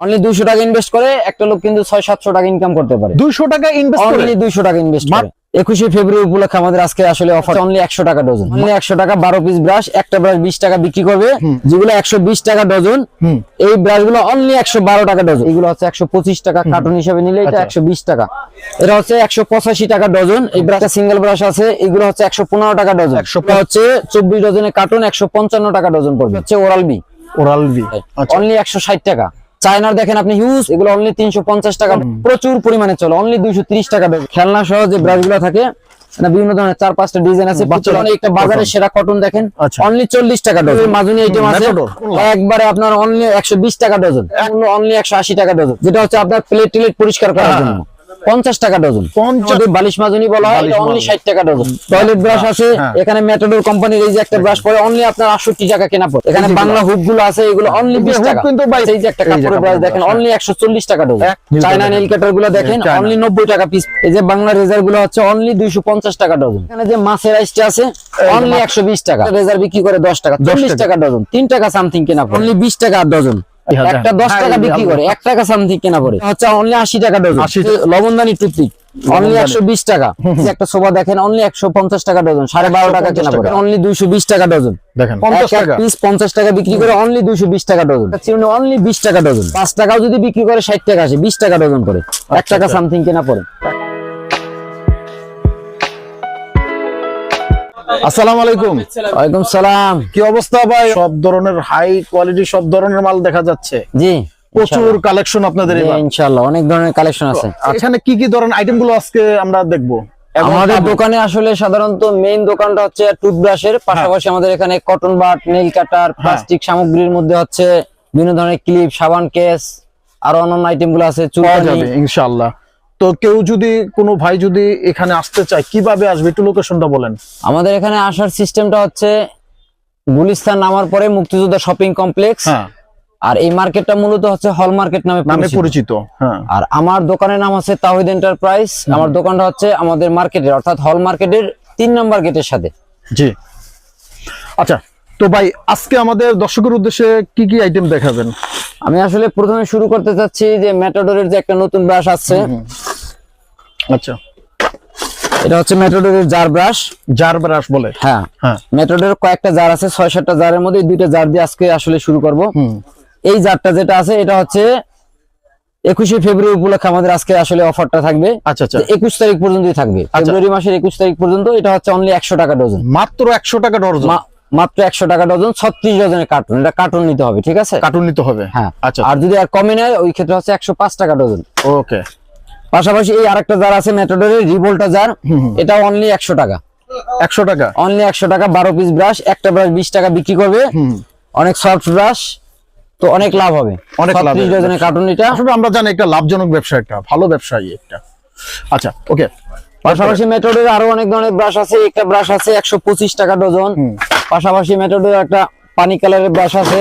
Only দুইশো টাকা invest করে একটা লোক কিন্তু ছয় সাতশো টাকা ইনকাম করতে পারে। দুইশো টাকা ইনভেস্ট করে? অনলি দুইশো টাকা ইনভেস্ট করে। একুশে ফেব্রুয়ারি উপলক্ষে আমাদের আজকে আসলে অফার অনলি একশো টাকা ডজন অনলি একশো টাকা বারো পিস ব্রাশ একটা ব্রাশ বিশ টাকা বিক্রি করবে যেগুলো একশো বিশ টাকা ডজন এই ব্রাশগুলো অনলি একশো বারো টাকা ডজন এগুলো হচ্ছে একশো পঁচিশ টাকা কার্টুন হিসেবে নিলে এটা আচ্ছা। একশো বিশ টাকা। এটা হচ্ছে একশো পঁচাশি টাকা ডজন এই ব্রাশটা সিঙ্গেল ব্রাশ আছে এগুলো হচ্ছে একশো পনেরো টাকা ডজন 115 এটা হচ্ছে চব্বিশ ডজনের কার্টুন একশো পঞ্চান্ন টাকা ডজন পড়বে। হচ্ছে ওরাল বি ওরাল বি আচ্ছা। অনলি একশো ষাট টাকা। চায়নার দেখেন আপনি হিউজ এগুলো অনলি তিনশো পঞ্চাশ টাকা। প্রচুর পরিমাণে চলে অনলি দুইশো ত্রিশ টাকা দেবে খেলনা সহ যে ব্রাশগুলো থাকে বিভিন্ন ধরনের চার পাঁচটা ডিজাইন আছে একটা বাজারে সেরা কটন দেখেন আচ্ছা। অনলি চল্লিশ টাকা ডজন মাজুনি আইটেম আছে। একবারে আপনার অনলি একশো বিশ টাকা ডজন অনলি একশো আশি টাকা ডজন যেটা হচ্ছে আপনার প্লেট টিলেট পরিষ্কার করার হ্যাঁ। জন্য। পঞ্চাশ টাকা ডজন। 50 বালিশ মাজুনি বলা হয় অনলি। ষাট টাকা ডজন। টয়লেট ব্রাশ আছে হ্যাঁ। এখানে মেটাডোর কোম্পানির এই যে একটা ব্রাশ পড়ে অনলি আপনার আটষট্টি টাকা কেনা পড়ে। এখানে বাংলা। হুকগুলো আছে এগুলো অনলি বিশ টাকা। কিন্তু এই যে একটা কাপড়ের ব্রাশ দেখেন অনলি একশো চল্লিশ টাকা ডজন। চায়না নেল কাটারগুলো দেখেন অনলি নব্বই টাকা পিস এই যে বাংলা রেজারগুলো হচ্ছে অনলি দুইশো পঞ্চাশ টাকা ডজন। এখানে যে মাছের আইসটা আছে অনলি একশো বিশ টাকা। রেজার বিক্রি করে দশ টাকা চল্লিশ টাকা। ডজন। তিন টাকা সামথিং কেনা পড়ে। অনলি বিশ টাকা আর ডজন। একটা দশ হ্যাঁ, টাকা বিক্রি করে এক টাকা সামথিং কেনা পড়ে হচ্ছে অনলি আশি টাকা ডজন 80 লবণদানি টুথপিক অনলি লবণদানি। একশো বিশ টাকা। একটা সোফা দেখেন অনলি একশো পঞ্চাশ টাকা ডজন সাড়ে বারো টাকা কেনা পড়ে অনলি দুইশো বিশ টাকা ডজন দেখেন। টাকা। পিস পঞ্চাশ টাকা বিক্রি করে অনলি দুইশো বিশ টাকা ডজন চিরুনি অনলি বিশ টাকা ডজন পাঁচ টাকাও যদি বিক্রি করে ষাট টাকা আসে বিশ টাকা ডজন করে। এক টাকা আচ্ছা। সামথিং কেনা পড়ে আসসালামু আলাইকুম। ওয়ালাইকুম সালাম। কি অবস্থা ভাই? সব ধরনের হাই কোয়ালিটি সব ধরনের মাল দেখা যাচ্ছে। জি প্রচুর কালেকশন আপনাদের ইনশাআল্লাহ অনেক ধরনের কালেকশন আছে। এখানে কি কি ধরনের আইটেমগুলো আজকে আমরা দেখব? আমাদের দোকানে আসলে সাধারণত মেইন দোকানটা হচ্ছে টুথব্রাশের পাশাপাশি আমাদের এখানে cotton bud nail cutter plastic সামগ্রীর মধ্যে হচ্ছে বিভিন্ন ধরনের ক্লিপ সাবান কেস আর অন্যান্য আইটেমগুলো আছে যাবে ইনশাআল্লাহ তো কেউ যদি কোনো ভাই যদি এখানে আসতে চায় কীভাবে আসবে? একটু লোকেশনটা বলেন। আমাদের এখানে আসার সিস্টেমটা হচ্ছে গুলিস্তান নামার পরে মুক্তিযোদ্ধা শপিং কমপ্লেক্স হ্যাঁ। আর এই মার্কেটটা মূলত হচ্ছে হল মার্কেট নামে পরিচিত। হ্যাঁ। আর আমার দোকানের নাম হচ্ছে তাহিদ এন্টারপ্রাইজ আমার দোকানটা হচ্ছে আমাদের মার্কেটের অর্থাৎ হল মার্কেটের তিন নম্বর গেটের সাথে। জি। আচ্ছা তো ভাই আজকে আমাদের দর্শকের উদ্দেশ্যে কি কি আইটেম দেখাবেন? আমি আসলে প্রথমে শুরু করতে চাচ্ছি যে ম্যাটাডোরের যে একটা নতুন ব্রাশ আসছে আচ্ছা। এটা হচ্ছে জার ব্রাশ জার ব্রাশ বলে? হ্যাঁ। হ্যাঁ। কয়েকটা জার আছে ছয় সাতটা জারের মধ্যে দুইটা জার দিয়ে আজকে আসলে শুরু করব। এই জারটা যেটা আছে এটা হচ্ছে একুশে ফেব্রুয়ারি উপলক্ষে আমাদের আজকে আসলে অফারটা থাকবে। আচ্ছা আচ্ছা। একুশ তারিখ পর্যন্তই থাকবে। ফেব্রুয়ারি মাসের একুশ তারিখ পর্যন্ত এটা হচ্ছে অনলি একশো টাকা ডজন মাত্র একশো টাকা ডর্জন মা- মাত্র একশো টাকা ডজন ছত্রিশ ডজনের কার্টুন এটা কার্টুন নিতে হবে ঠিক আছে? কার্টুন নিতে হবে। হ্যাঁ। আচ্ছা। আর যদি আর কমে নেয় ওই ক্ষেত্রে হচ্ছে একশো পাঁচ টাকা ডজন ওকে পাশাপাশি এই আরেকটা জার আছে মেটাডোরের রিভোল্টা জার এটা অনলি একশো টাকা। একশো টাকা? অনলি একশো টাকা বারো পিস ব্রাশ একটা ব্রাশ বিশ টাকা বিক্রি করবে। অনেক সফট ব্রাশ তো অনেক লাভ হবে। অনেক লাভ। ডজনের কার্টুন এটা। আসলে আমরা জানি একটা লাভজনক ব্যবসা একটা ভালো ব্যবসায়ী একটা। আচ্ছা ওকে। পাশাপাশি মেথডের আরও অনেক ধরনের ব্রাশ আছে একটা ব্রাশ আছে একশো পঁচিশ টাকা ডজন পাশাপাশি মেথডের একটা পানি কালারের ব্রাশ আছে।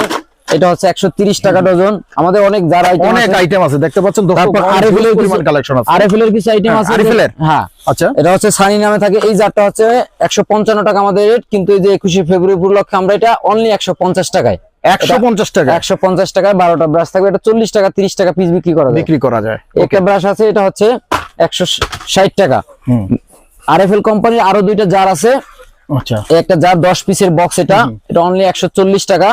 এটা হচ্ছে একশো তিরিশ টাকা ডজন। আমাদের অনেক যারা অনেক আইটেম আছে দেখতে পাচ্ছেন তারপর আরএফএল কালেকশন আছে। আরএফএল এর কিছু আইটেম হ্যাঁ, আছে RFL এর? হ্যাঁ। আচ্ছা। এটা হচ্ছে সানি নামে থাকে। এই জারটা হচ্ছে একশো পঞ্চান্ন টাকা আমাদের রেট কিন্তু এই যে একুশে ফেব্রুয়ারি উপলক্ষে আমরা এটা অনলি একশো পঞ্চাশ টাকায়। একশো পঞ্চাশ টাকা একশো পঞ্চাশ টাকায় বারোটা ব্রাশ থাকবে। এটা চল্লিশ টাকা তিরিশ টাকা পিস বিক্রি করা যায়। বিক্রি করা যায়। একটা ব্রাশ আছে এটা হচ্ছে একশো ষাট টাকা। হুম। আরএফএল কোম্পানির আরও দুইটা জার আছে। আচ্ছা। একটা জার দশ পিসের বক্স এটা এটা অনলি একশো চল্লিশ টাকা।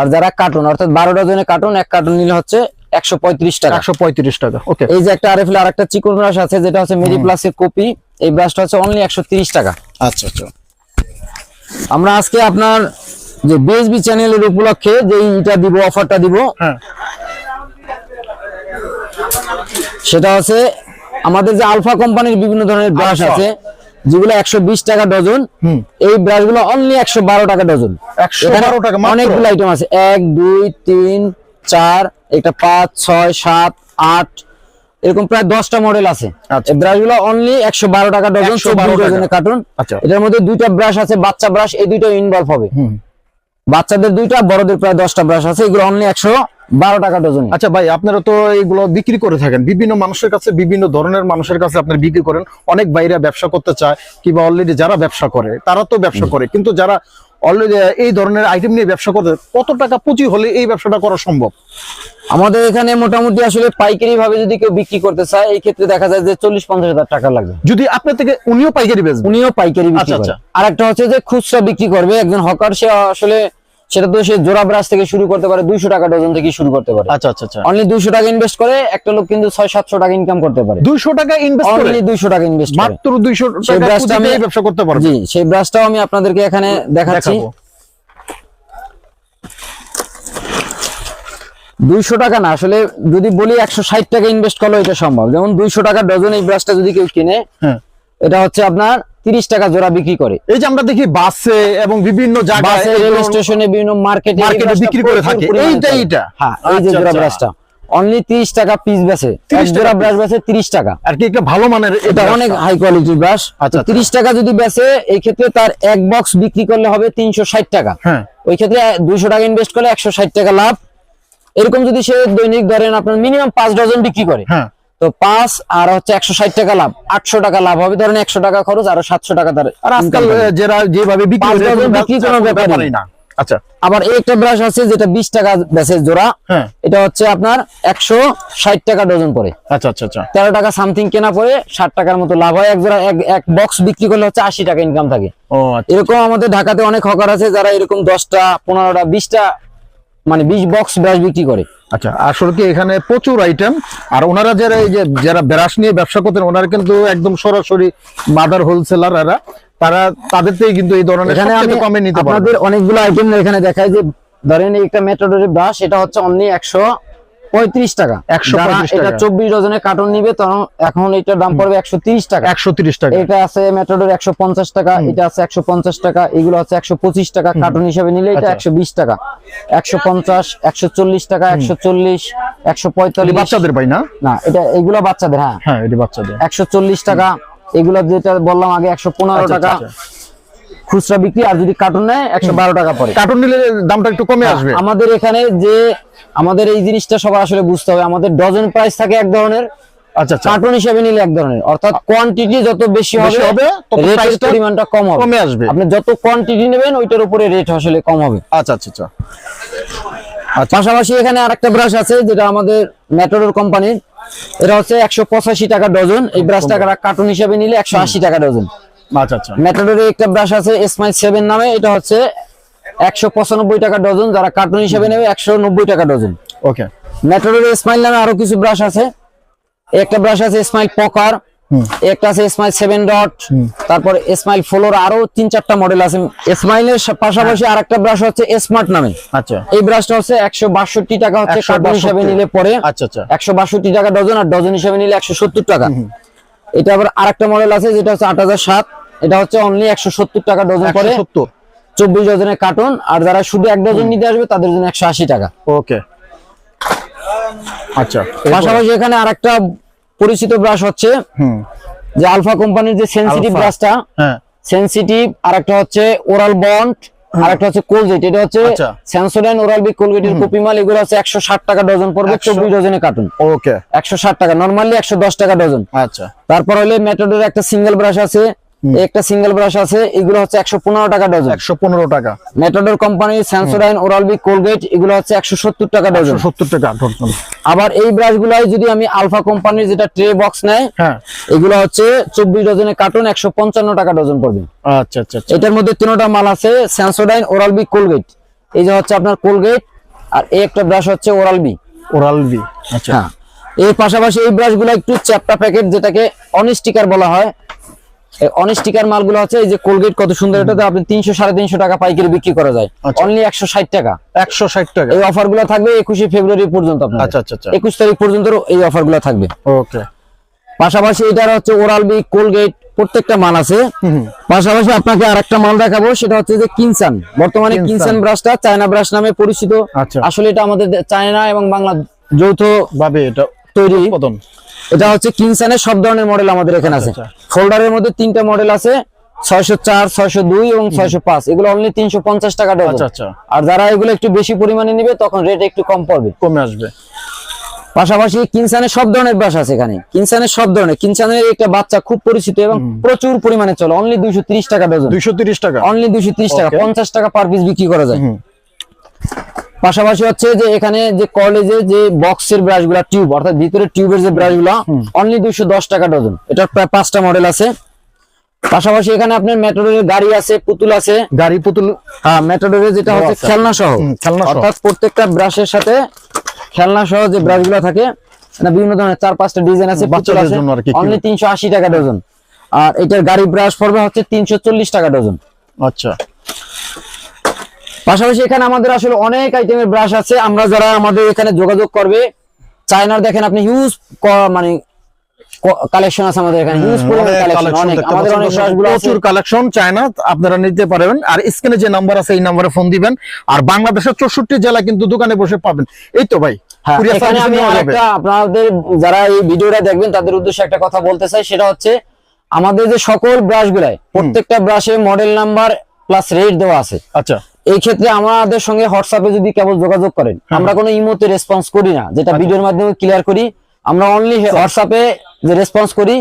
আর যারা কার্টুন অর্থাৎ বারো ডজনের কার্টুন এক কার্টুন নিলে হচ্ছে একশো পঁয়ত্রিশ টাকা। একশো পঁয়ত্রিশ টাকা ওকে এই যে একটা আরএফএল আর একটা চিকন ব্রাশ আছে যেটা হচ্ছে মেরি প্লাসের কপি এই ব্রাশটা হচ্ছে অনলি একশো তিরিশ টাকা। আচ্ছা আচ্ছা। আমরা আজকে আপনার যে বিএসবি চ্যানেলের উপলক্ষে যে এটা দিব অফারটা দিব হ্যাঁ। সেটা হচ্ছে আমাদের যে আলফা কোম্পানির বিভিন্ন ধরনের ব্রাশ আছে যেগুলো একশো বিশ টাকা ডজন এই ব্রাশগুলো অনলি একশো বারো টাকা ডজন। 112 টাকা অনেকগুলো আইটেম আছে। এক দুই তিন চার একটা পাঁচ ছয় সাত আট এরকম প্রায় দশটা মডেল আছে। ব্রাশগুলো অনলি একশো বারো টাকা ডজন 112 চব্বিশ টাকা। ডজনের কার্টুন আচ্ছা। এটার মধ্যে দুইটা ব্রাশ আছে বাচ্চা ব্রাশ এই দুইটা ইনভলভ হবে। বাচ্চাদের দুইটা বড়দের প্রায় দশটা ব্রাশ আছে এগুলো অনলি একশো বারো টাকা ডজন। আচ্ছা ভাই আপনারা তো এইগুলো বিক্রি করে থাকেন। বিভিন্ন মানুষের কাছে বিভিন্ন ধরনের মানুষের কাছে আপনারা বিক্রি করেন। অনেক বাইরে ব্যবসা করতে চায় কিংবা অলরেডি যারা ব্যবসা করে তারা তো ব্যবসা করে। কিন্তু যারা অলরেডি এই ধরনের আইটেম নিয়ে ব্যবসা করতে কত টাকা পুঁজি হলে এই ব্যবসাটা করা সম্ভব? আমাদের এখানে মোটামুটি আসলে পাইকারি ভাবে যদি কেউ বিক্রি করতে চায় এই ক্ষেত্রে দেখা যায় যে চল্লিশ পঞ্চাশ হাজার টাকা লাগবে। যদি আপনার থেকে উনিও পাইকারি বেচবেন উনিও পাইকারি বিক্রি আচ্ছা, আচ্ছা। আর একটা হচ্ছে যে খুচরা বিক্রি করবে একজন হকার সে আসলে সেটা তো সে জোড়া ব্রাশ থেকে শুরু করতে পারে দুইশো টাকা ডজন থেকে শুরু করতে পারে। আচ্ছা আচ্ছা আচ্ছা। অনলি দুইশো টাকা ইনভেস্ট করে একটা লোক কিন্তু ছয় সাতশো টাকা ইনকাম করতে পারে। দুইশো টাকা ইনভেস্ট অনলি দুইশো টাকা ইনভেস্ট মাত্র দুইশো সেই ব্রাশটা আমি- ব্যবসা করতে পারব? জি সেই ব্রাশটাও আমি আপনাদেরকে এখানে দেখাচ্ছি। দুইশো টাকা না আসলে যদি বলি একশো ষাট টাকা ইনভেস্ট করলে এটা সম্ভব। যেমন দুইশো টাকা ডজন এই ব্রাশটা যদি কেউ কিনে হ্যাঁ। এটা হচ্ছে আপনার তিরিশ টাকা জোড়া বিক্রি করে। এই যে আমরা দেখি বাসে এবং বিভিন্ন জায়গায় রেল স্টেশনে বিভিন্ন মার্কেটে মার্কেটে বিক্রি করে থাকে। এইটা, এইটা? হ্যাঁ এই যে আচ্ছা, জোড়া আচ্ছা। ব্রাশটা। অনলি তিরিশ টাকা পিস বেছে 30 এক জোড়া ব্রাশ বেছে তিরিশ টাকা। আর কি একটা ভালো মানের এটা অনেক হাই কোয়ালিটির ব্রাশ। আচ্ছা, আচ্ছা। তিরিশ টাকা যদি বেচে এই ক্ষেত্রে তার এক বক্স বিক্রি করলে হবে তিনশো ষাট টাকা। হ্যাঁ। ওই ক্ষেত্রে দুইশো টাকা ইনভেস্ট করলে একশো ষাট টাকা লাভ। এরকম যদি সে দৈনিক ধরেন আপনার মিনিমাম পাঁচ ডজন বিক্রি করে। হ্যাঁ। তো পাঁচ আর হচ্ছে একশো ষাট টাকা লাভ। আটশো টাকা লাভ হবে। ধরেন একশো টাকা খরচ আর সাতশো টাকা আর আজকাল যারা যেভাবে বিক্রি কোনো ব্যাপারই না। আচ্ছা। আবার একটা ব্রাশ আছে যেটা বিশ টাকা বেচে জোড়া। হ্যাঁ। এটা হচ্ছে আপনার একশো ষাট টাকা ডজন পড়ে। আচ্ছা আচ্ছা আচ্ছা। তেরো টাকা সামথিং কেনা পড়ে ষাট টাকার মতো লাভ হয়। এক জোড়া এক- এক বক্স বিক্রি করলে হচ্ছে আশি টাকা ইনকাম থাকে। আচ্ছা। এরকম আমাদের ঢাকাতে অনেক হকার আছে যারা এরকম দশটা পনেরোটা বিশটা মানে বিশ বক্স ব্রাশ বিক্রি করে। আচ্ছা আসলে কি এখানে প্রচুর আইটেম আর ওনারা যারা এই যে যারা ব্রাশ নিয়ে ব্যবসা করতেন ওনারা কিন্তু একদম সরাসরি মাদার হোলসেলার এরা। তারা তাদের থেকে কিন্তু এই ধরনের এখানে আমি কমে নিতে পারবে। আপনাদের অনেকগুলো আইটেম এখানে দেখায় যে ধরেন এই একটা মেট্রোডোরি ব্রাশ এটা হচ্ছে অনলি একশো পঁয়ত্রিশ টাকা। 135 যারা এটা চব্বিশ ডজনের কার্টন নিবে তখন এখন এটার দাম পড়বে একশো তিরিশ টাকা। একশো তিরিশ টাকা। এটা আছে মেট্রোডোর একশো পঞ্চাশ টাকা এটা আছে একশো পঞ্চাশ টাকা এগুলো হচ্ছে একশো পঁচিশ টাকা কার্টন হিসেবে নিলে এটা আচ্ছা। একশো বিশ টাকা। একশো পঞ্চাশ একশো চল্লিশ টাকা একশো চল্লিশ একশো পঁয়তাল্লিশ। বাচ্চাদের ভাই না? না এটা এগুলো বাচ্চাদের হ্যাঁ। হ্যাঁ এটি বাচ্চাদের। একশো চল্লিশ টাকা এগুলো যেটা বললাম আগে একশো পনেরো আচ্ছা, টাকা। আচ্ছা, খুচরা বিক্রি আর যদি কার্টুন নেয় একশো বারো টাকা পরে কার্টুন নিলে দামটা একটু কমে আসবে। আমাদের এখানে যে আমাদের এই জিনিসটা সবার আসলে বুঝতে হবে। আমাদের ডজন প্রাইস থাকে এক ধরনের আচ্ছা আচ্ছা। হিসেবে নিলে এক ধরনের। অর্থাৎ কোয়ান্টিটি যত বেশি হবে হবে, রেটের পরিমাণটা কম হবে। কমে আসবে। আপনি যত কোয়ান্টিটি নেবেন ওইটার উপরে রেট আসলে কম হবে। আচ্ছা আচ্ছা আচ্ছা। পাশাপাশি এখানে আরেকটা ব্রাশ আছে যেটা আমাদের ম্যাটোডোর কোম্পানির এটা হচ্ছে একশো পঁচাশি টাকা ডজন এই ব্রাশটা কার্টুন হিসেবে নিলে একশো আশি টাকা ডজন আচ্ছা আচ্ছা। ম্যাটোডোরের একটা ব্রাশ আছে স্মাইল সেভেন নামে এটা হচ্ছে একশো পঁচানব্বই টাকা ডজন যারা কার্টুন হিসেবে নেবে একশো নব্বই টাকা ডজন। ওকে ম্যাটোডোরের স্মাইল নামে আরও কিছু ব্রাশ আছে। একটা ব্রাশ আছে স্মাইল পকার একটা আছে স্মাইল সেভেন ডট তারপর স্মাইল ফ্লোর আরও তিন চারটা মডেল আছে। স্মাইলের পাশাপাশি আর একটা ব্রাশ হচ্ছে স্মার্ট নামে। আচ্ছা। এই ব্রাশটা হচ্ছে একশো বাষট্টি টাকা হচ্ছে 162 কার্টুন হিসাবে নিলে পরে। আচ্ছা আচ্ছা। একশো বাষট্টি টাকা ডজন আর ডজন হিসাবে নিলে একশো সত্তর টাকা। এটা আবার আরেকটা মডেল আছে যেটা হচ্ছে আট হাজার সাত। এটা হচ্ছে অনলি একশো সত্তর টাকা ডজন পরে সত্তর। চব্বিশ ডজনের কার্টুন আর যারা শুধু এক ডজন নিতে আসবে তাদের জন্য একশো আশি টাকা। ওকে। আচ্ছা পাশাপাশি এখানে আরেকটা পরিচিত ব্রাশ হচ্ছে যে আলফা কোম্পানির যে সেন্সিটিভ ব্রাশটা সেন্সিটিভ আর একটা হচ্ছে ওরাল বন্ড আর একটা হচ্ছে কোলগেট এটা হচ্ছে। সেন্সোডাইন ওরাল বি কোলগেটের কপি মাল এগুলো হচ্ছে একশো ষাট টাকা ডজন পড়বে 100 চব্বিশ ডজনের কার্টুন ওকে। একশো ষাট টাকা নর্মালি একশো দশ টাকা ডজন আচ্ছা। তারপর হলে মেথডের একটা সিঙ্গেল ব্রাশ আছে একটা সিঙ্গেল ব্রাশ আছে এগুলো হচ্ছে একশো পনেরো টাকা ডজন। একশো পনেরো টাকা। মেথডের company Sensodyne Oral B Colgate এগুলো হচ্ছে একশো সত্তর টাকা ডজন। সত্তর টাকা ডজন। আবার এই ব্রাশ গুলাই যদি আমি আলফা কোম্পানির যেটা ট্রে বক্স নেয় হ্যাঁ। এগুলো হচ্ছে চব্বিশ ডজনের কার্টুন একশো পঞ্চান্ন টাকা ডজন পড়বে। আচ্ছা আচ্ছা আচ্ছা। এটার মধ্যে তিনটা মাল আছে সেন্সোডাইন ওরাল বি কোলগেট এই যে হচ্ছে আপনার কোলগেট আর এই একটা ব্রাশ হচ্ছে ওরাল বি ওরাল বি আচ্ছা। হ্যাঁ। এর পাশাপাশি এই ব্রাশগুলো একটু চ্যাপটা প্যাকেট যেটাকে অনিস্টিকার বলা হয় এই অনস্টিকার মালগুলো হচ্ছে এই যে কোলগেট কত সুন্দর এটাতে আপনি তিনশো সাড়ে তিনশো টাকা পাইকারি বিক্রি করা যায়। আচ্ছা। অনলি একশো ষাট টাকা। একশো ষাট টাকা। এই অফারগুলো থাকবে একুশে ফেব্রুয়ারি পর্যন্ত আপনার আচ্ছা আচ্ছা আচ্ছা। একুশ তারিখ পর্যন্ত এই অফারগুলো থাকবে। ওকে। পাশাপাশি এটার হচ্ছে ওরাল বি কোলগেট প্রত্যেকটা মাল আছে। পাশাপাশি আপনাকে আরেকটা মাল দেখাবো সেটা হচ্ছে যে কিনসান বর্তমানে কিনসান। ব্রাশটা চায়না ব্রাশ নামে পরিচিত। আচ্ছা। আসলে এটা আমাদের চায়না এবং বাংলা যৌথ ভাবে এটা তৈরি। এটা হচ্ছে কিনসানের সব ধরনের মডেল আমাদের এখানে আছে। আচ্ছা, ফোল্ডারের মধ্যে তিনটা মডেল আছে ছয়শো চার ছয়শো দুই এবং ছয়শো পাঁচ। এগুলো অনলি তিনশো পঞ্চাশ টাকা ডজন আচ্ছা আচ্ছা। আর যারা এগুলো একটু বেশি পরিমাণে নিবে তখন রেট একটু কম পড়বে। কমে আসবে। পাশাপাশি কিনসানের সব ধরনের ব্রাশ আছে এখানে। কিনসানের সব ধরনের। কিনসানের একটা বাচ্চা খুব পরিচিত এবং প্রচুর পরিমাণে চলে। অনলি দুইশো তিরিশ টাকা ডজন দুইশো তিরিশ টাকা? অনলি দুইশো তিরিশ টাকা। পঞ্চাশ টাকা পার পিস বিক্রি করা যায়। পাশাপাশি হচ্ছে যে এখানে যে কলেজে যে বক্সের ব্রাশগুলা টিউব অর্থাৎ ভিতরে টিউবের যে ব্রাশগুলা অনলি দুইশো দশ টাকা ডজন। এটার প্রায় পাঁচটা মডেল আছে। পাশাপাশি এখানে আপনার মেট্রোরের গাড়ি আছে পুতুল আছে। গাড়ি পুতুল হ্যাঁ মেট্রোরের যেটা হচ্ছে আচ্ছা। খেলনা সহ। খেলনা অর্থাৎ প্রত্যেকটা ব্রাশের সাথে খেলনা সহ যে ব্রাশগুলা থাকে না বিভিন্ন ধরনের চার পাঁচটা ডিজাইন আছে পুতুল বাচ্চাদের আছে। জন্য আর কি, অনলি তিনশো আশি টাকা ডজন। আর এটার গাড়ি ব্রাশ পড়বে হচ্ছে তিনশো চল্লিশ টাকা ডজন। আচ্ছা। পাশাপাশি এখানে আমাদের আসলে অনেক আইটেমের ব্রাশ আছে। আমরা যারা আমাদের এখানে যোগাযোগ করবে চায়নার দেখেন আপনি হিউজ মানে কালেকশন আছে আমাদের এখানে। হিউজ পরিমাণে অনেক কালেকশন collection অনেক। দেখতে আমাদের অনেক দর্শক, ব্রাশগুলো আছে। প্রচুর কালেকশন চায়না আপনারা নিতে পারবেন। আর স্ক্রিনে যে নাম্বার আছে এই নাম্বারে ফোন দিবেন। আর বাংলাদেশের চৌষট্টি জেলা কিন্তু দোকানে বসে পাবেন। এই তো ভাই হ্যাঁ, আপনাদের যারা এই ভিডিওটা দেখবেন তাদের উদ্দেশ্যে একটা কথা বলতে চাই। সেটা হচ্ছে আমাদের যে সকল ব্রাশ গুলাই প্রত্যেকটা ব্রাশে মডেল নাম্বার প্লাস রেট দেওয়া আছে। আচ্ছা। এই ক্ষেত্রে আমাদের সঙ্গে হোয়াটসঅ্যাপে যদি কেবল যোগাযোগ করেন হ্যাঁ। আমরা কোনো ইমোতে রেসপন্স করি না আচ্ছা। যেটা ভিডিওর মাধ্যমে ক্লিয়ার করি। আমরা অনলি হোয়াটসঅ্যাপে যে রেসপন্স করি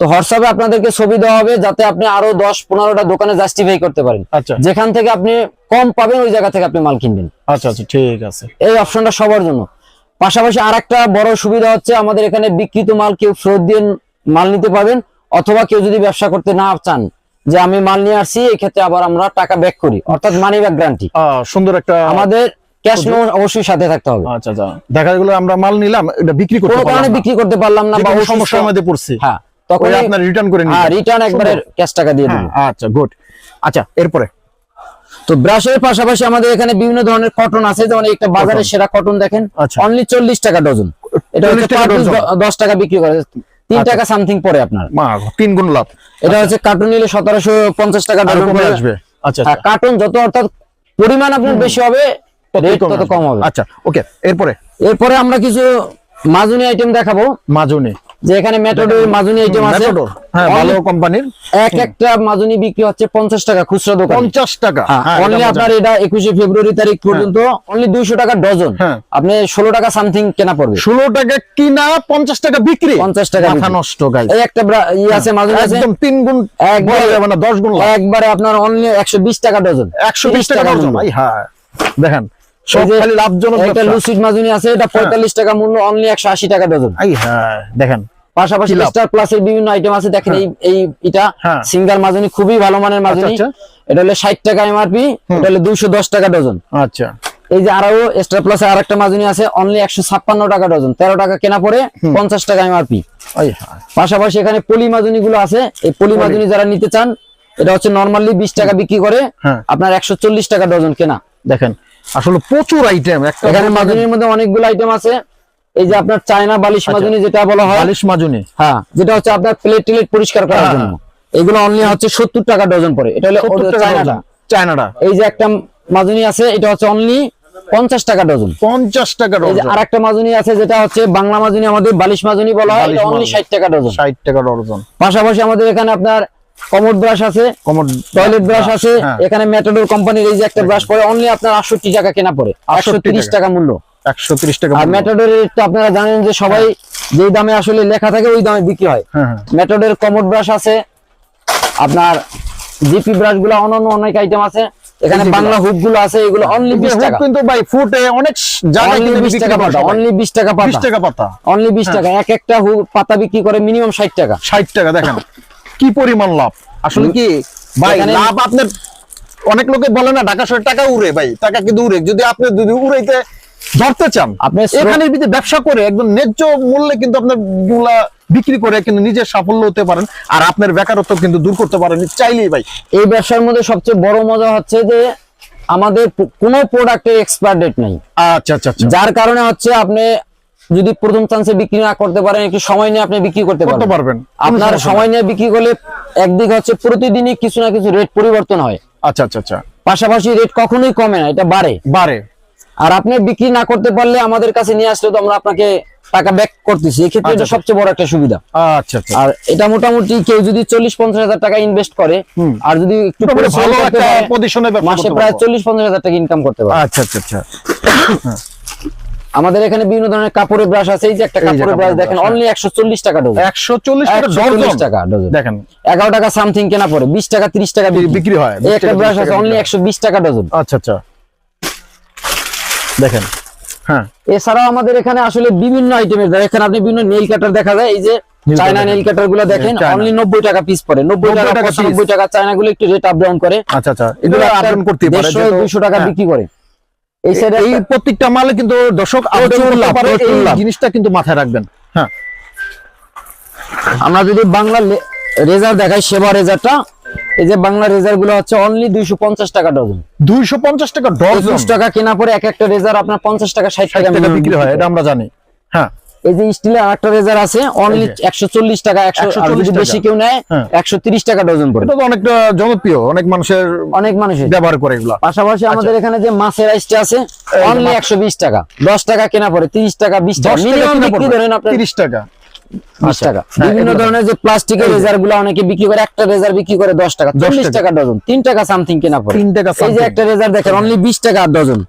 তো হোয়াটসঅ্যাপে আপনাদেরকে ছবি দেওয়া হবে যাতে আপনি আরও দশ পনেরোটা দোকানে জাস্টিফাই করতে পারেন। আচ্ছা। যেখান থেকে আপনি কম পাবেন ওই জায়গা থেকে আপনি মাল কিনবেন। আচ্ছা আচ্ছা ঠিক আছে। এই অপশনটা সবার জন্য। পাশাপাশি আরেকটা বড় সুবিধা হচ্ছে আমাদের এখানে বিক্রিত মাল কেউ ফেরত দিয়ে মাল নিতে পারবেন অথবা কেউ যদি ব্যবসা করতে না চান যে আমি মাল নিয়ে আসছি এই ক্ষেত্রে আবার আমরা টাকা ব্যাক করি। অর্থাৎ মানি ব্যাক গ্যারান্টি সুন্দর একটা আমাদের ক্যাশ মেমো অবশ্যই সাথে থাকতে হবে। আচ্ছা আচ্ছা। দেখা গেলো আমরা মাল নিলাম এটা বিক্রি করতে পারলাম কারণে বিক্রি করতে পারলাম না বা সমস্যার মধ্যে পড়ছি। হ্যাঁ তখন আপনার রিটার্ন করে হ্যাঁ রিটার্ন একবারে ক্যাশ টাকা দিয়ে হ্যাঁ, আচ্ছা গুড আচ্ছা এরপরে। তো ব্রাশের পাশাপাশি আমাদের এখানে বিভিন্ন ধরনের কটন আছে যেমন একটা বাজারে সেরা কটন দেখেন আচ্ছা। অনলি চল্লিশ টাকা ডজন এটা হচ্ছে দশ টাকা বিক্রি করে। তিন আচ্ছা। টাকা সামথিং পরে আপনার। মা তিন গুণ লাভ। এটা হচ্ছে কার্টুন নিলে সতেরোশো পঞ্চাশ টাকা। আসবে। আচ্ছা হ্যাঁ, আচ্ছা। কার্টুন যত অর্থাৎ পরিমাণ আপনার বেশি হবে তত কম হবে। আচ্ছা ওকে এরপরে? এরপরে আমরা কিছু মাজুনি আইটেম দেখাবো। মাজুনি। যে এখানে মেথডের মাজুনি আইটেম আছে হ্যাঁ ভালো কোম্পানির এক একটা মাজুনি বিক্রি হচ্ছে পঞ্চাশ টাকা খুচরা দোকান। পঞ্চাশ টাকা হ্যাঁ, অনলি আপনার এটা একুশে ফেব্রুয়ারি তারিখ পর্যন্ত অনলি দুইশো টাকা ডজন। হ্যাঁ। আপনি ষোলো টাকা সামথিং কেনা পড়বে। ষোলো টাকা কিনা পঞ্চাশ টাকা বিক্রি। 50 টাকা মাথা নষ্ট গাই এই একটা ই আছে মাজুনি আছে। একদম তিন গুণ একবারে- বলা যাবে না দশ গুণ একবারে আপনার অনলি একশো বিশ টাকা ডজন। একশো বিশ টাকা ডজন ভাই হ্যাঁ। দেখেন লাভজনক একটা লুসিড মাজুনি আছে এটা পঁয়তাল্লিশ টাকা মূল্য অনলি একশো আশি টাকা ডজন। এই হ্যাঁ দেখেন পাশাপাশি স্টার বিভিন্ন আইটেম আছে। দেখেন এই এই এটা হ্যাঁ। সিঙ্গার মাজুনি খুবই ভালো মানের মাজুনি আচ্ছা। এটা হলো ষাট টাকা এমআরপি এটা হলো দুইশো দশ টাকা ডজন। আচ্ছা। এই যে আরও স্টার প্লাস আর একটা মাজুনি আছে অনলি একশো ছাপ্পান্ন টাকা ডজন। তেরো টাকা কেনা পরে পঞ্চাশ টাকা এমআরপি হ্যাঁ। পাশাপাশি এখানে পলি মাজুনি গুলো আছে। এই পলি মাজুনি যারা নিতে চান এটা হচ্ছে নর্মালি বিশ টাকা বিক্রি করে হ্যাঁ। আপনার একশো চল্লিশ টাকা ডজন কেনা। দেখেন আসলে প্রচুর আইটেম এখানে মাজুনির মধ্যে অনেকগুলো আইটেম আছে। এই যে আপনার চায়না বালিশ মাজুনি যেটা বলা হয় বালিশ মাজুনি। হ্যাঁ যেটা হচ্ছে আপনার প্লেট টিলেট পরিষ্কার করার হ্যাঁ, জন্য। এগুলো অনলি হচ্ছে সত্তর টাকা ডজন পরে এটা হলো 70 ওদের টাকা চায়নাটা। চায়নাটা। এই যে একটা মাজুনি আছে এটা হচ্ছে অনলি পঞ্চাশ টাকা ডজন। পঞ্চাশ টাকা ডজন। আর একটা মাজুনি আছে যেটা হচ্ছে বাংলা মাজুনি আমাদের বালিশ মাজুনি বলা হয় এটা অনলি। ষাট টাকা ডজন। ষাট টাকা ডজন। পাশাপাশি আমাদের এখানে আপনার কমোড ব্রাশ আছে কমর টয়লেট ব্রাশ আছে হ্যাঁ। এখানে মেটাডোর কোম্পানির এই যে একটা ব্রাশ পড়ে অনলি আপনার আটষট্টি টাকা কেনা পড়ে একশো 68 তিরিশ টাকা। মূল্য। একশো তিরিশ টাকা আর মূল্য। মেটাডোরের তো আপনারা জানেন যে সবাই যেই দামে আসলে লেখা থাকে ওই দামে বিক্রি হয়। হ্যাঁ হ্যাঁ। মেথডের কমোড ব্রাশ আছে আপনার জিপি ব্রাশগুলো অন্যান্য অনেক আইটেম আছে। এখানে বাংলা হুকগুলো আছে এগুলো অনলি বিশ হুক টাকা। কিন্তু ভাই ফুটে অনেক জায়গায় কিন্তু বিশ বিক্রি টাকা পাতা অনলি বিশ টাকা বিশ পাতা। টাকা পাতা। অনলি বিশ টাকা। এক একটা হুক পাতা বিক্রি করে মিনিমাম ষাট টাকা। ষাট টাকা দেখেন। কি পরিমাণ লাভ? আসলে কি ভাই লাভ আপনার অনেক লোকে বলে না ঢাকা শহরে টাকা উড়ে ভাই। টাকা কিন্তু উড়ে। যদি আপনি যদি উড়াইতে ধরতে চান আপনি শ্রম- এখানে যদি ব্যবসা করে একদম ন্যায্য মূল্যে কিন্তু আপনারগুলা বিক্রি করে কিন্তু নিজের সাফল্য হতে পারেন আর আপনার বেকারত্ব কিন্তু দূর করতে পারেন চাইলেই ভাই। এই ব্যবসার মধ্যে সবচেয়ে বড় মজা হচ্ছে যে আমাদের কোনো প্রোডাক্টের এক্সপায়ার ডেট নেই। আচ্ছা আচ্ছা। যার কারণে হচ্ছে আপনি যদি প্রথম চান্সে বিক্রি না করতে পারেন একটু সময় নিয়ে আপনি বিক্রি করতে পারবেন। আপনার সময় নিয়ে বিক্রি করলে একদিকে হচ্ছে প্রতিদিনই কিছু না কিছু রেট পরিবর্তন হয়। আচ্ছা আচ্ছা আচ্ছা। পাশাপাশি রেট কখনোই কমে না এটা বাড়ে। বাড়ে। আর আপনি বিক্রি না করতে পারলে আমাদের কাছে নিয়ে আসলে তো আমরা আপনাকে টাকা ব্যাক করতেছি। এক্ষেত্রে এটা আচ্ছা। সবচেয়ে বড় একটা সুবিধা। আচ্ছা আচ্ছা। আর এটা মোটামুটি কেউ যদি চল্লিশ পঞ্চাশ হাজার টাকা ইনভেস্ট করে আর যদি একটু ব্যবসা মাসে প্রায় চল্লিশ পঞ্চাশ হাজার টাকা ইনকাম করতে পারে আচ্ছা আচ্ছা আচ্ছা। আমাদের এখানে বিভিন্ন ধরনের কাপড়ের ব্রাশ আছে এই যে একটা কাপড়ের ব্রাশ দেখেন অনলি একশো চল্লিশ টাকা ডজন একশো চল্লিশ টাকা একশো চল্লিশ ডজন টাকা ডজন দেখেন। এগারো টাকা সামথিং কেনা পড়ে বিশ টাকা তিরিশ টাকা বিক্রি হয় এই একটা ব্রাশ আছে অনলি বিক্রি হয়। একশো বিশ টাকা ডজন আচ্ছা আচ্ছা। দেখেন। হ্যাঁ। এছাড়াও আমাদের এখানে আসলে বিভিন্ন আইটেমের দেখেন আপনি বিভিন্ন নেল কাটার দেখা যায় এই যে চায়না নেল কাটারগুলো দেখেন অনলি নব্বই টাকা পিস পরে নব্বই টাকা। পঁচানব্বই টাকা চায়না গুলো একটু রেট আপ ডাউন করে। আচ্ছা আচ্ছা। এগুলো আপডাউন করতে পারে দুইশো টাকা হ্যাঁ। বিক্রি করে। এই প্রত্যেকটা মালে কিন্তু দর্শক। জিনিসটা কিন্তু মাথায় রাখবেন। হ্যাঁ। আমরা যদি বাংলা রেজার দেখাই সেবা রেজারটা এই যে বাংলা রেজারগুলো হচ্ছে অনলি দুইশো পঞ্চাশ টাকা ডজন। দুইশো পঞ্চাশ টাকা ডজন? টাকা কেনা পরে এক একটা রেজার আপনার পঞ্চাশ টাকা ষাট টাকা বিক্রি হয় এটা আমরা জানি। হ্যাঁ। এই যে স্টিলের আরেকটা রেজার আছে অনলি এই যে। একশো চল্লিশ টাকা একশো 140 বেশি কেউ নেয় হ্যাঁ। টাকা ডজন পড়ে এটা তো অনেকটা জনপ্রিয় অনেক মানুষের অনেক মানুষের। ব্যবহার করে এগুলা। পাশাপাশি আমাদের এখানে যে মাছের আইসটা আছে অনলি মাছ। একশো বিশ টাকা। দশ টাকা কেনা পড়ে তিরিশ টাকা বিশ টাকা। মিনিমাম বিক্রি ধরেন আপনার টাকা। টাকা। হ্যাঁ, বিভিন্ন ধরনের যে প্লাস্টিকের রেজারগুলো অনেকে বিক্রি করে একটা রেজার বিক্রি করে দশ টাকা চল্লিশ টাকা। ডজন তিন টাকা সামথিং কেনা পড়ে। তিন টাকা এই যে একটা রেজার দেখেন অনলি বিশ টাকা ডজন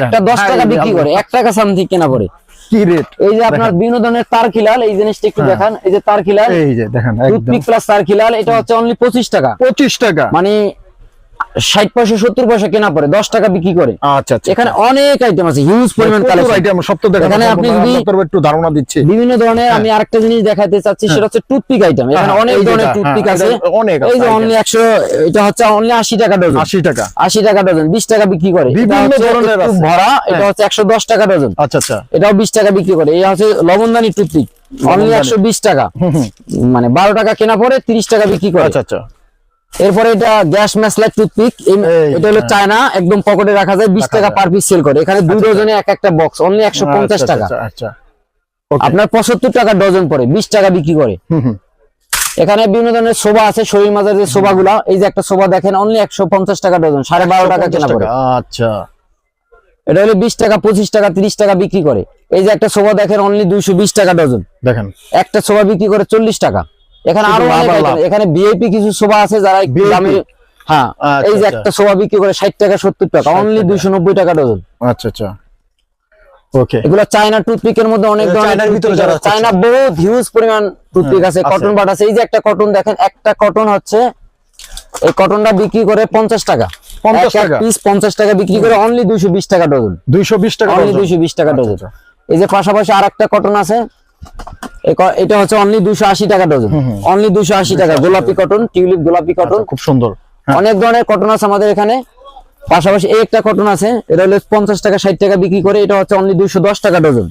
একটা দশ হ্যাঁ, টাকা বিক্রি করে এক টাকা সামথিং কেনা পড়ে। কি রেট এই যে আপনার বিভিন্ন ধরনের এই জিনিসটা একটু হ্যাঁ। দেখান। এই যে এই যে দেখেন টুথপিক প্লাস তার খিলাল এটা হচ্ছে অনলি পঁচিশ টাকা। পঁচিশ টাকা। মানে ষাট পয়সা সত্তর পয়সা কেনা পড়ে দশ টাকা বিক্রি করে। আচ্ছা আচ্ছা এখানে অনেক আইটেম আছে হিউজ পরিমাণ আইটেম সব তো এখানে আপনি যদি- একটু ধারণা দিচ্ছি। বিভিন্ন ধরনের আমি আরেকটা জিনিস দেখাতে চাচ্ছি সেটা হচ্ছে টুথপিক আইটেম এখানে হ্যাঁ, অনেক ধরনের টুথপিক হ্যাঁ, আছে। অনেক এই যে অনলি একশো এটা হচ্ছে অনলি আশি টাকা ডজন আশি টাকা। আশি টাকা ডজন বিশ টাকা বিক্রি করে। বিভিন্ন ধরনের ভরা এটা হ্যাঁ। হচ্ছে একশো দশ টাকা ডজন আচ্ছা আচ্ছা। এটাও বিশ টাকা বিক্রি করে। এই হচ্ছে লবণদানি টুথপিক অনলি একশো বিশ টাকা। মানে বারো টাকা কেনা পরে তিরিশ টাকা বিক্রি করে। আচ্ছা আচ্ছা। এরপরে এটা গ্যাস ম্যাসলাইট টুথপিক এটা হলো হ্যাঁ। চায়না একদম পকেটে রাখা যায় বিশ টাকা পার পিস সেল করে। এখানে দুই ডজনে এক একটা বক্স অনলি একশো পঞ্চাশ আচ্ছা, টাকা। আচ্ছা, আচ্ছা। Okay. আপনার পঁচাত্তর টাকা ডজন পড়ে বিশ টাকা বিক্রি করে। এখানে বিভিন্ন ধরনের সোফা আছে শরীর মাজার যে সোফা গুলা এই যে একটা সোফা দেখেন অনলি একশো পঞ্চাশ টাকা ডজন সাড়ে বারো টাকা কেনা পড়ে। আচ্ছা। এটা হলো বিশ টাকা পঁচিশ টাকা তিরিশ টাকা বিক্রি করে। এই যে একটা সোফা দেখেন অনলি দুইশো বিশ টাকা ডজন। দেখেন। একটা সোফা বিক্রি করে চল্লিশ টাকা। এখানে আরও এখানে ভিআইপি কিছু সোফা আছে যারা দামি হ্যাঁ আচ্ছা, এই যে আচ্ছা। একটা সোফা বিক্রি করে ষাট টাকা সত্তর টাকা অনলি টাকা। দুইশো নব্বই টাকা ডজন আচ্ছা আচ্ছা ওকে এগুলো চায়না টুথপিকের মধ্যে অনেক ধরনের চায়নার ভিতরে যারা চায়না বহুত হিউজ পরিমাণ টুথপিক আছে আছে। কটন বাট আছে এই যে একটা কটন দেখেন একটা কটন হচ্ছে এই কটনটা বিক্রি করে পঞ্চাশ টাকা 50 টাকা? পিস পঞ্চাশ টাকা বিক্রি করে অনলি দুইশো বিশ টাকা ডজন দুইশো বিশ টাকা অনলি ডজন। দুইশো বিশ টাকা আচ্ছা, ডজন আচ্ছা। এই যে পাশাপাশি আর একটা কটন আছে এটা হচ্ছে অনলি দুইশো আশি টাকা ডজন অনলি দুইশো আশি টাকা। গোলাপি কটন টিউলিপ গোলাপি কটন খুব সুন্দর। হ্যাঁ। অনেক ধরনের কটন আছে আমাদের এখানে। পাশাপাশি একটা কটন আছে এটা হলো পঞ্চাশ টাকা ষাট টাকা বিক্রি করে এটা হচ্ছে অনলি দুইশো দশ টাকা ডজন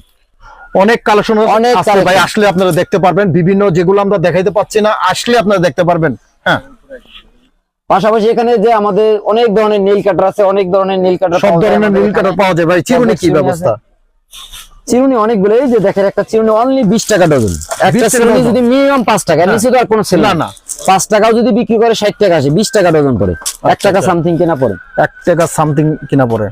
অনেক কালেকশন অনেক ভাই আসলে আপনারা দেখতে পারবেন বিভিন্ন যেগুলো আমরা দেখাইতে পাচ্ছি না আসলে আপনারা দেখতে পারবেন। হ্যাঁ। পাশাপাশি এখানে যে আমাদের অনেক ধরনের নীল কাটার আছে অনেক ধরনের নীল কাটার সব ধরনের নীল কাটার পাওয়া যায় ভাই। চিরুনি কি ব্যবস্থা? চিরুনি অনেকগুলো এই যে দেখেন একটা চিরুনি অনলি বিশ টাকা ডজন। একটা চিরুনি যদি মিনিমাম পাঁচ টাকা নিচে তো আর কোনো সেল না। পাঁচ টাকাও যদি বিক্রি করে ষাট টাকা আসে বিশ টাকা ডজন পড়ে। এক টাকা আচ্ছা। সামথিং কেনা পড়ে। এক টাকা সামথিং কেনা পড়ে।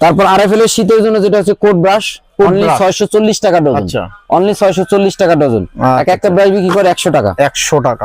তারপর আর এফ এল এর শীতের জন্য যেটা হচ্ছে কোট ব্রাশ অনলি। ছয়শো চল্লিশ টাকা ডজন। আচ্ছা। অনলি ছয়শো চল্লিশ টাকা ডজন। এক আচ্ছা, একটা ব্রাশ বিক্রি করে একশো টাকা। একশো টাকা।